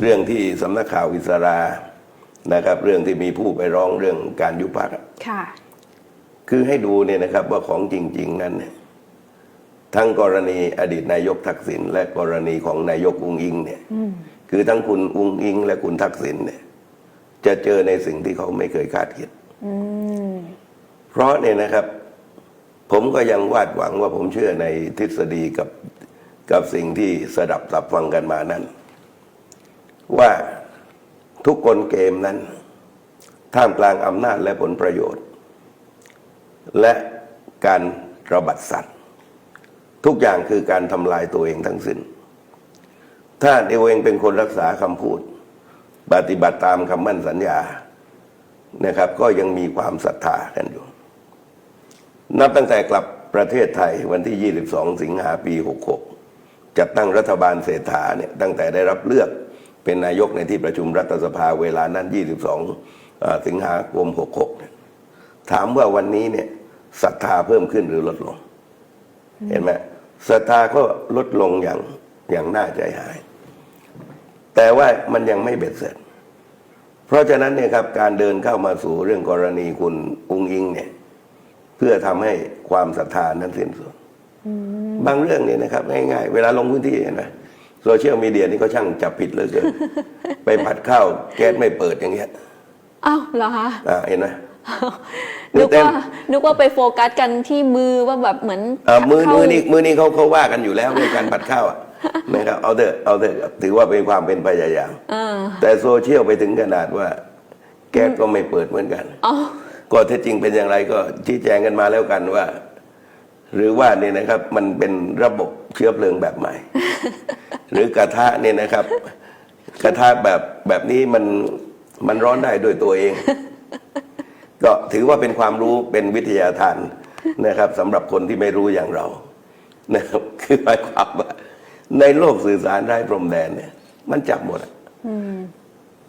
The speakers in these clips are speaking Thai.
เรื่องที่สำนักข่าวอิสรานะครับ เรื่องที่มีผู้ไปร้องเรื่องการยุบพรรคอะค่ะ คือให้ดูเนี่ยนะครับว่าของจริง ๆ นั้นเนี่ยทั้งกรณีอดีตนายกทักษิณและกรณีของนายกอุงอิงเนี่ยคือทั้งคุณอุงอิง และคุณทักษิณเนี่ย จะเจอในสิ่งที่เขาไม่เคยคาดคิดอืมเพราะเนี่ยนะครับ ผมก็ยังวาดหวังว่าผมเชื่อในทฤษฎีกับกับสิ่งที่สดับสับฟังกันมานั้น ว่าทุกกลเกมนั้น ท่ามกลางอำนาจและผลประโยชน์ และการระบัดสัตว์ ทุกอย่างคือการทำลายตัวเองทั้งสิ้น ถ้าตัวเองเป็นคนรักษาคำพูด ปฏิบัติตามคำมั่นสัญญานะครับ ก็ยังมีความศรัทธากันอยู่ นับตั้งแต่กลับประเทศไทยวันที่ 22 สิงหาปี 66จัดตั้งรัฐบาลเศรษฐาเนี่ยตั้งแต่ได้รับเลือก เป็นนายกในที่ประชุมรัฐสภาเวลานั้น 22เอ่อสิงหาคม 66เนี่ยถามว่าวันนี้เนี่ยศรัทธาเพิ่มขึ้นหรือลดลง เห็นไหมศรัทธาก็ลดลงอย่างอย่างน่าใจหาย แต่ว่ามันยังไม่เบ็ดเสร็จ เพราะฉะนั้นเนี่ยครับการเดินเข้ามาสู่เรื่องกรณีคุณอุงอิงเนี่ยเพื่อทำให้ความศรัทธานั้นสิ้นสุดบางเรื่องเนี่ยนะครับ ง่ายๆ เวลาลงพื้นที่เห็นไหม โซเชียลมีเดียนี่ก็ช่างจับผิดเหลยเกิน ไปผัดข้าวแก๊สไม่เปิดอย่างเงี้ยอ้าวเหรอคะอ่าเห็นไหมนึกเต็มว่านึกว่าไปโฟกัสกันที่มือว่าแบบเหมือนอ่ามือเข้ามือนี้มือนี้เขาเขาว่ากันอยู่แล้วเรื่องการผัดข้าวอะนะครับเอาเถอะเอาเถอะถือว่าเป็นความเป็นพยายามเออแต่โซเชียลไปถึงขนาดว่า แก๊สก็ไม่เปิดเหมือนกันอ๋อก็เท็จจริงเป็นอย่างไรก็ชี้แจงกันมาแล้วกันว่า หรือว่าเนี่ยนะครับ มันเป็นระบบเชื้อเพลิงแบบใหม่ หรือกระทะเนี่ยนะครับ กระทะแบบแบบนี้มันมันร้อนได้ด้วยตัวเอง ก็ถือว่าเป็นความรู้เป็นวิทยาทานนะครับสำหรับคนที่ไม่รู้อย่างเรานะครับคือหมายความว่าในโลกสื่อสารไร้พรมแดนเนี่ย มันจับหมดอะ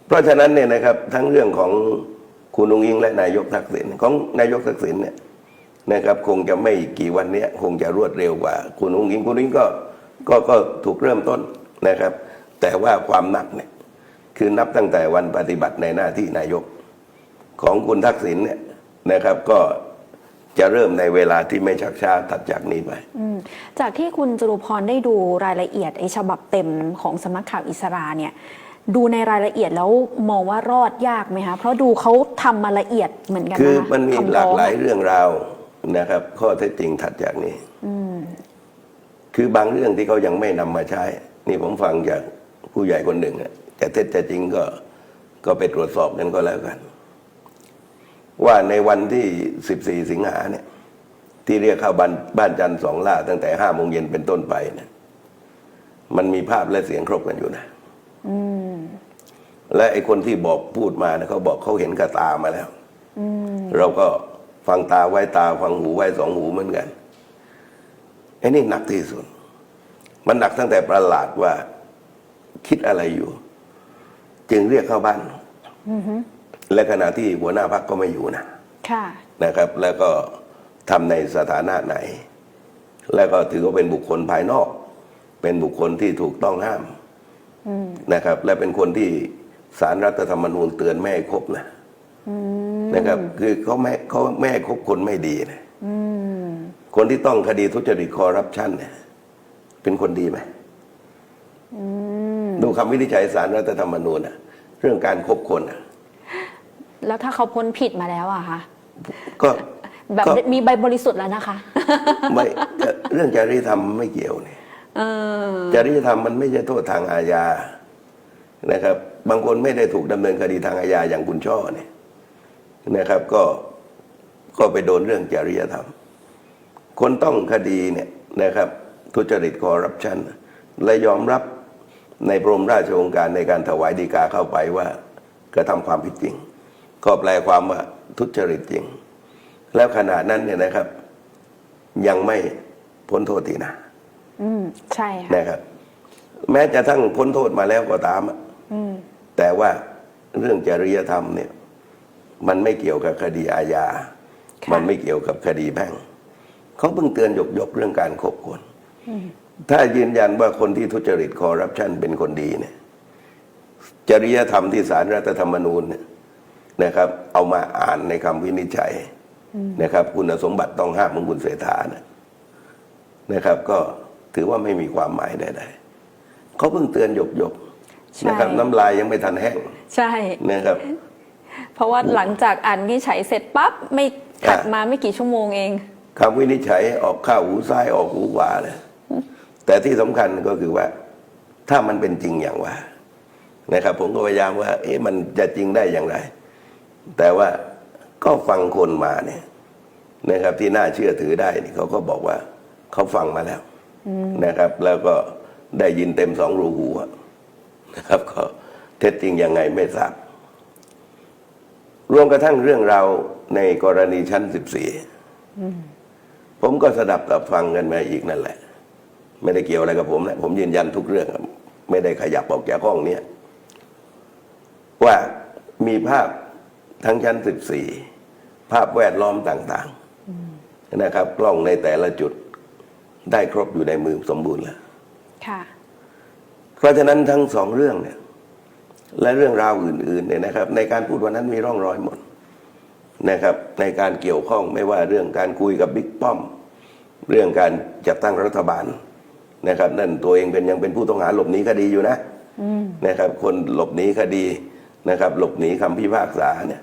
เพราะฉะนั้นเนี่ยนะครับ ทั้งเรื่องของคุณนุงยิงและนายกทักษิณของนายกทักษิณเนี่ยนะครับ คงจะไม่กี่วันเนี้ย คงจะรวดเร็วกว่า คุณนุงยิงคุณนุงยิงก็ ก็ก็ถูกเริ่มต้นนะครับ แต่ว่าความหนักเนี่ยคือนับตั้งแต่วันปฏิบัติในหน้าที่นายกของคุณทักษิณเนี่ยนะครับก็จะเริ่มในเวลาที่ไม่ชักช้าตัดจากนี้ไปอืมจากที่คุณจรุพรได้ดูรายละเอียดไอ้ฉบับเต็มของสำนักข่าวอิสราเนี่ย ดูในรายละเอียดแล้วมองว่ารอดยากไหมคะเพราะดูเขาทำมาละเอียดเหมือนกันคือนะคะมันมีคำหลากร้องหลายอะเรื่องราวนะครับ ข้อเท็จจริงถัดจากนี้ คือบางเรื่องที่เขายังไม่นำมาใช้ นี่ผมฟังจากผู้ใหญ่คนหนึ่งอะแต่เท็จจะจริงก็ก็ไปตรวจสอบกันก็แล้วกัน ว่าในวันที่ 14 สิงหาเนี่ย ที่เรียกเข้าบ้านบ้านจันทร์สองล่า ตั้งแต่ห้าโมงเย็นเป็นต้นไปเนี่ยมันมีภาพและเสียงครบกันอยู่นะและไอ้คนที่บอกพูดมาเนี่ยเขาบอกเขาเห็นกับตามาแล้วเราก็ฟังตาไว้ตาฟังหูไว้สองหูเหมือนกัน ไอ้นี่หนักที่สุด มันหนักตั้งแต่ประหลาดว่าคิดอะไรอยู่ จึงเรียกเข้าบ้านและขณะที่หัวหน้าพักก็ไม่อยู่นะค่ะนะครับ แล้วก็ทำในสถานะไหน แล้วก็ถือว่าเป็นบุคคลภายนอก เป็นบุคคลที่ถูกต้องห้ามนะครับ และเป็นคนที่สารรัฐธรรมนูญเตือนไม่ให้คบนะนะครับ คือเขาไม่เขาไม่ให้คบคนไม่ดีนะ คนที่ต้องคดีทุจริตคอร์รัปชันเนี่ย เป็นคนดีไหมดูคำวินิจฉัยสารรัฐธรรมนูญนะเรื่องการคบคนนะแล้วถ้าเขาพ้นผิดมาแล้วอะคะก็แบบก็มีใบบริสุทธิ์แล้วนะคะ ไม่เรื่องจริยธรรมไม่เกี่ยวเนี่ยเออจริยธรรมมันไม่ใช่โทษทางอาญานะครับ บางคนไม่ได้ถูกดำเนินคดีทางอาญาอย่างคุณช่อเนี่ยนะครับ ก็ก็ไปโดนเรื่องจริยธรรม คนต้องคดีเนี่ยนะครับทุจริตคอร์รัปชันและยอมรับในพรมราชโองการในการถวายดีกาเข้าไปว่ากระทำความผิดจริง ก็แปลความว่าทุจริตจริง แล้วขณะนั้นเนี่ยนะครับ ยังไม่พ้นโทษทีนะอืมใช่ค่ะนะครับ แม้จะทั้งพ้นโทษมาแล้วก็ตามอะแต่ว่าเรื่องจริยธรรมเนี่ย มันไม่เกี่ยวกับคดีอาญาค่ะมันไม่เกี่ยวกับคดีแพ่ง เขาเพิ่งเตือนหยกยกๆเรื่องการคบคนถ้ายืนยันว่าคนที่ทุจริตคอร์รัปชันเป็นคนดีเนี่ย จริยธรรมที่สารรัฐธรรมนูญเนี่ยนะครับ เอามาอ่านในคำวินิจฉัยนะครับ คุณสมบัติต้องห้ามของคุณเสถานะนะครับ ก็ถือว่าไม่มีความหมายใดๆเขาเพิ่งเตือนหยกหยกๆใช่นะครับน้ำลายยังไม่ทันแห้งใช่นะครับ เพราะว่าหลังจากอ่านวินิจฉัยเสร็จปั๊บไม่ถัดอะมาไม่กี่ชั่วโมงเอง คำวินิจฉัยออกข้าวหูซ้ายออกหูขวาเลยแต่ที่สำคัญก็คือว่า ถ้ามันเป็นจริงอย่างว่า นะครับ ผมก็พยายามว่า เอ๊ะมันจะจริงได้อย่างไร แต่ว่าก็ฟังคนมาเนี่ย นะครับ ที่น่าเชื่อถือได้นี่เขาก็บอกว่าเขาฟังมาแล้วนะครับ แล้วก็ได้ยินเต็มสองรูหูนะครับ ก็เท็จจริงยังไงไม่ทราบรวมกระทั่งเรื่องราวในกรณีชั้นสิบสี่ ผมก็สดับตับฟังกันมาอีกนั่นแหละ ไม่ได้เกี่ยวอะไรกับผมนะผมยืนยันทุกเรื่องครับไม่ได้ขยับออกจากห้องเนี้ยว่ามีภาพทั้งชั้นสิบสี่ภาพแวดล้อมต่างๆนะครับ กล้องในแต่ละจุดได้ครบอยู่ในมือสมบูรณ์แล้วค่ะเพราะฉะนั้นทั้งสองเรื่องเนี่ย และเรื่องราวอื่น ๆ เนี่ยนะครับ ในการพูดวันนั้นมีร่องรอยหมด นะครับในการเกี่ยวข้องไม่ว่าเรื่องการคุยกับบิ๊กป้อม เรื่องการจัดตั้งรัฐบาลนะครับ นั่นตัวเองเป็นยังเป็นผู้ต้องหาหลบหนีคดีอยู่นะนะครับ คนหลบหนีคดีนะครับ หลบหนีคำพิพากษาเนี่ย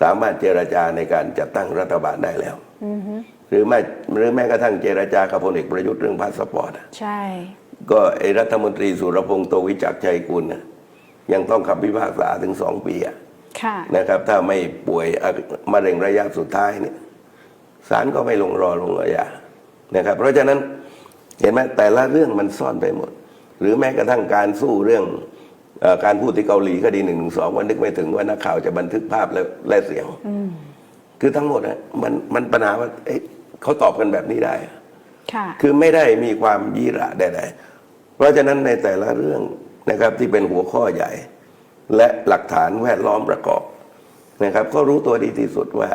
สามารถเจรจาในการจัดตั้งรัฐบาลได้แล้วหรือไม่หรือแม้กระทั่งเจรจากับพลเอกประยุทธ์เรื่องพาสปอร์ตอะใช่ ก็ไอรัฐมนตรีสุรพงษ์โตวิจักรชัยกุลน่ะยังต้องคำพิพากษาถึงสองปีอะค่ะ นะครับ ถ้าไม่ป่วยอะมะเร็งระยะสุดท้ายเนี่ยศาลก็ไม่ลงรอลงอาญานะครับ เพราะฉะนั้นเห็นไหมแต่ละเรื่องมันซ่อนไปหมด หรือแม้กระทั่งการสู้เรื่องเออการพูดที่เกาหลีคดีหนึ่งหนึ่งสองวันนึกไม่ถึงว่านักข่าวจะบันทึกภาพและและเสียงคือทั้งหมดอะมันมันปัญหาว่าเอ๊ะเขาตอบกันแบบนี้ได้อะค่ะคือไม่ได้มีความยีระใดๆเพราะฉะนั้นในแต่ละเรื่องนะครับที่เป็นหัวข้อใหญ่ และหลักฐานแวดล้อมประกอบนะครับ ก็รู้ตัวดีที่สุดว่า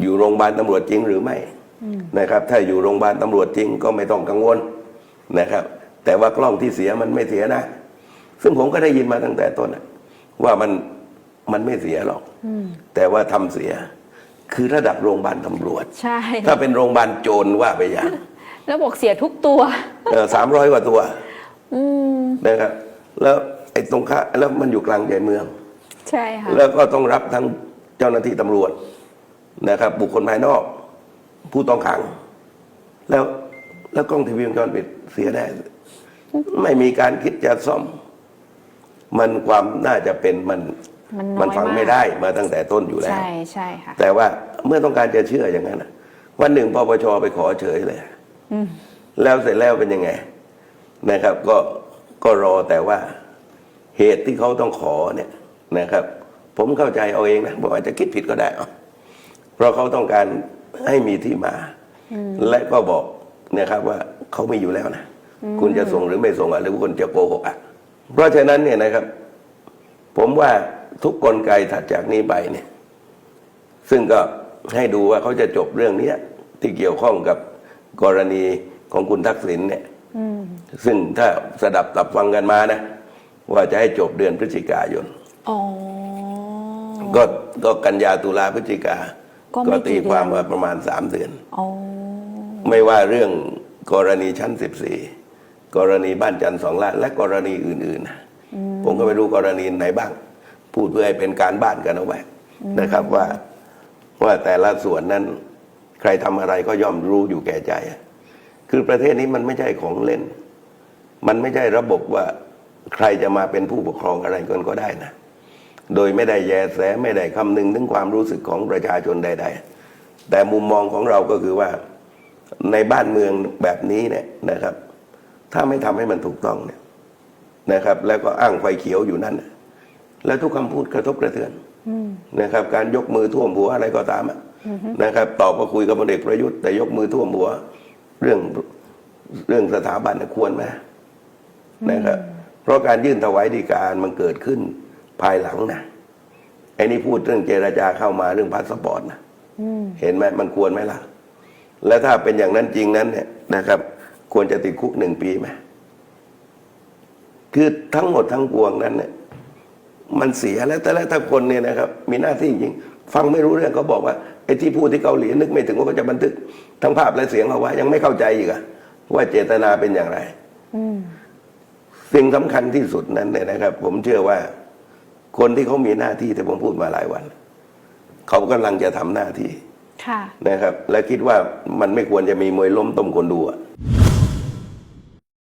อยู่โรงพยาบาลตำรวจจริงหรือไม่นะครับ ถ้าอยู่โรงพยาบาลตำรวจจริงก็ไม่ต้องกังวลนะครับ แต่ว่ากล้องที่เสียมันไม่เสียนะ ซึ่งผมก็ได้ยินมาตั้งแต่ต้นน่ะว่ามันมันไม่เสียหรอกแต่ว่าทำเสีย คือระดับโรงพยาบาลตำรวจใช่ถ้าเป็นโรงพยาบาลโจรว่าไปอย่างแล้วบอกเสียทุกตัวสามร้อยกว่าตัวอืมนะครับแล้วไอ้ตรงข้าแล้วมันอยู่กลางใจเมือง ใช่ค่ะแล้วก็ต้องรับทั้งเจ้าหน้าที่ตำรวจนะครับ บุคคลภายนอก ผู้ต้องขัง แล้วแล้วกล้องทีวีวงจรปิดเสียได้ ไม่มีการคิดจะซ่อม มันความน่าจะเป็นมันมันน้อยมันฟังมากไม่ได้มาตั้งแต่ต้นอยู่แล้ว ใช่ใช่ค่ะแต่ว่าเมื่อต้องการจะเชื่ออย่างนั้นน่ะวันหนึ่งปปชไปขอเฉยเลยแล้วเสร็จแล้วเป็นยังไง นะครับ ก็ก็รอแต่ว่า เหตุที่เขาต้องขอเนี่ยนะครับ ผมเข้าใจเอาเองนะบอกอาจจะคิดผิดก็ได้เอาเพราะเขาต้องการให้มีที่มา และก็บอกนะครับว่าเขามีอยู่แล้วนะคุณจะส่งหรือไม่ส่งอะหรือคุณจะโกหกอะเพราะฉะนั้นเนี่ยนะครับ ผมว่าทุกกลไกถัดจากนี้ไปเนี่ย ซึ่งก็ให้ดูว่าเขาจะจบเรื่องเนี้ยที่เกี่ยวข้องกับกรณีของคุณทักษิณเนี่ยซึ่งถ้าสดับตับฟังกันมานะ ว่าจะให้จบเดือนพฤศจิกายนอ๋อ ก็ก็กันยาตุลาพฤศจิกาก็ไม่ก็ตีกี่เดือน ความว่าประมาณสามเดือน อ๋อ ไม่ว่าเรื่องกรณีชั้นสิบสี่กรณีบ้านจันทร์สองล้านและกรณีอื่นๆนะผมก็ไม่รู้กรณีไหนบ้าง พูดเพื่อให้เป็นการบ้านกันเอาไว้นะครับว่าว่าแต่ละส่วนนั้น ใครทำอะไรก็ย่อมรู้อยู่แก่ใจ คือประเทศนี้มันไม่ใช่ของเล่น มันไม่ใช่ระบบว่า ใครจะมาเป็นผู้ปกครองอะไรกันก็ได้นะ โดยไม่ได้แยแสไม่ได้คำนึงถึงความรู้สึกของประชาชนใด ๆ แต่มุมมองของเราก็คือว่าในบ้านเมืองแบบนี้เนี่ยนะครับ ถ้าไม่ทำให้มันถูกต้องเนี่ยนะครับ แล้วก็อ้างไฟเขียวอยู่นั่นแล้วทุกคำพูดกระทบกระเทือนนะครับ การยกมือท่วมหัวอะไรก็ตามนะครับตอบก็คุยกับพลเอกประยุทธ์แต่ยกมือท่วมหัว เรื่องเรื่องสถาบันควรไหมนะครับ ราะการยื่นถวายดีการมันเกิดขึ้นภายหลังนะไอ้นี่พูดเรื่องเจรจาเข้ามาเรื่องพาสปอร์ตนะเห็นไหมมันควรไหมล่ะ และถ้าเป็นอย่างนั้นจริงนั้นเนี่ยนะครับ ควรจะติดคุกหนึ่งปีไหมคือทั้งหมดทั้งปวงนั้นเนี่ยมันเสียแล้วแต่ละถ้าคนเนี่ยนะครับ มีหน้าที่จริง ฟังไม่รู้เรื่องเขาบอกว่าไอ้ที่พูดที่เกาหลีนึกไม่ถึงว่าเขาจะบันทึกทั้งภาพและเสียงเอาไว้ยังไม่เข้าใจอีกอะว่าเจตนาเป็นอย่างไรอืม สิ่งสำคัญที่สุดนั้นเนี่ยนะครับ ผมเชื่อว่าคนที่เขามีหน้าที่ที่ผมพูดมาหลายวัน เขากำลังจะทำหน้าที่ค่ะนะครับ และคิดว่ามันไม่ควรจะมีมวยล้มต้มคนดูอะ